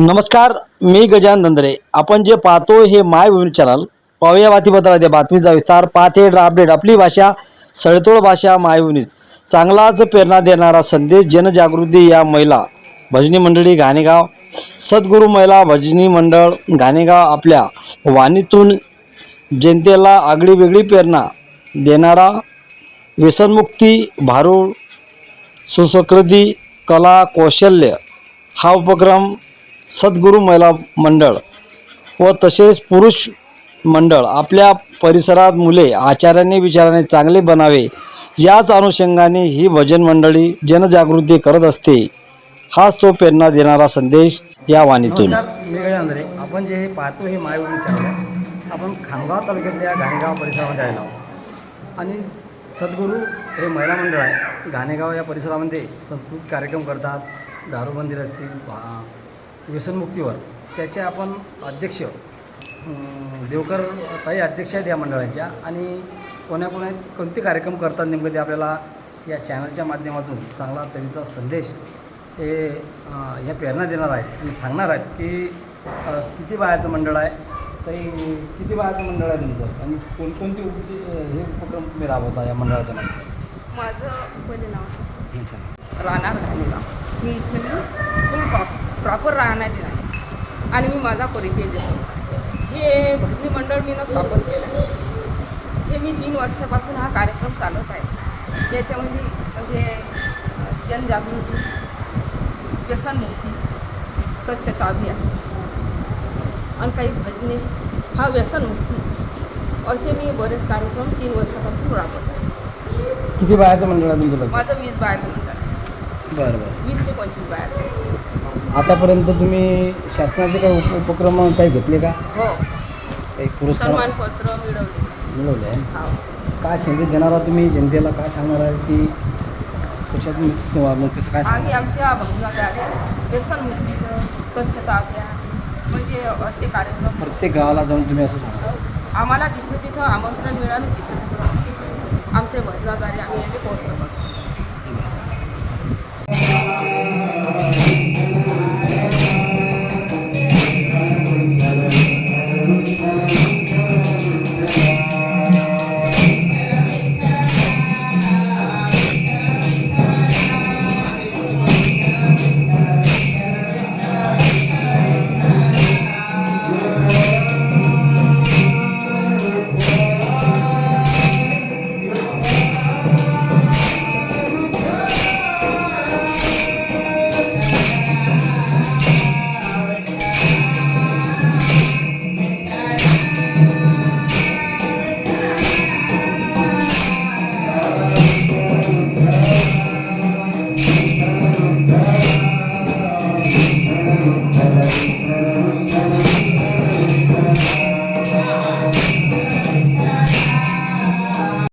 नमस्कार मी गजानन दंदरे आपण जे पाहतो हे माय विविध चॅनल पाहूया बातमीपत्रात बातमीचा विस्तार. पाहते अपडेट आपली भाषा सळतोड भाषा मायभूमीच चांगलाच प्रेरणा देणारा संदेश जनजागृती या महिला. भजनी मंडळी घाणेगाव. सद्गुरू महिला भजनी मंडळ घाणेगाव आपल्या वाणीतून जनतेला आगळी वेगळी प्रेरणा देणारा व्यसनमुक्ती भारूड सुसकृती कला कौशल्य हा उपक्रम सद्गुरू महिला मंडळ व तसेच पुरुष मंडळ आपल्या परिसरात मुले आचार्याने विचाराने चांगले बनावे याच अनुषंगाने ही भजन मंडळी जनजागृती करत असते. हाच तो प्रेरणा देणारा संदेश या वाणीतून. आंध्रे. आपण जे हे पाहतो हे मायभूमी चॅनल आपण खामगाव तालुक्यातल्या घाणेगाव परिसरामध्ये आलो आणि सद्गुरू हे महिला मंडळ आहे. घाणेगाव या परिसरामध्ये संस्कृत कार्यक्रम करतात. दारूबंदी असतील व्यसनमुक्तीवर. त्याचे आपण अध्यक्ष देवकर ताई अध्यक्ष आहेत या मंडळाच्या आणि कोण्या कोण्या कोणते कार्यक्रम करतात नेमकं ते आपल्याला या चॅनलच्या माध्यमातून चांगला तऱ्हेचा संदेश हे ह्या प्रेरणा देणार आहेत आणि सांगणार आहेत की किती बायाचं मंडळ आहे काही किती बायाचं मंडळ आहे तुमचं आणि कोणकोणते उप हे उपक्रम तुम्ही राबवता या मंडळाच्या माझं पहिले नाव सांगा. राहणार मी मी प्रॉपर राहणारी नाही. आणि मी माझा परिचय देतो. हे भजनी मंडळ मी स्थापन केलं आहे हे मी तीन वर्षापासून हा कार्यक्रम चालवत आहे. याच्यामध्ये म्हणजे जनजागृती व्यसनमुक्ती स्वच्छता अभियान आणि काही भजने. हा व्यसनमुक्ती असे मी बरेच कार्यक्रम तीन वर्षापासून राबवत आहे. किती बायाचं मंडळ आहे तुमचं माझं वीस बायाचं मंडळ आहे. बरं बरं. वीस ते पंचवीस बायाचं. आतापर्यंत तुम्ही शासनाचे काही उप उपक्रम काही घेतले का? हो. काही पुरस्कार? सन्मानपत्र मिळवले. मिळवले आहे. हो. काय संदेश देणार आहात तुम्ही? जनतेला काय सांगणार आहे की कशात मग कसं काय आम्ही सांगणार आमच्या व्यसनमुक्तीचं स्वच्छता अभियान. म्हणजे असे कार्यक्रम. प्रत्येक गावाला जाऊन तुम्ही असं सांगा. आम्हाला जिथे तिथं आमंत्रण मिळालं तिथे तिथं आमच्या भजनाद्वारे आम्ही याने पोहोचतो.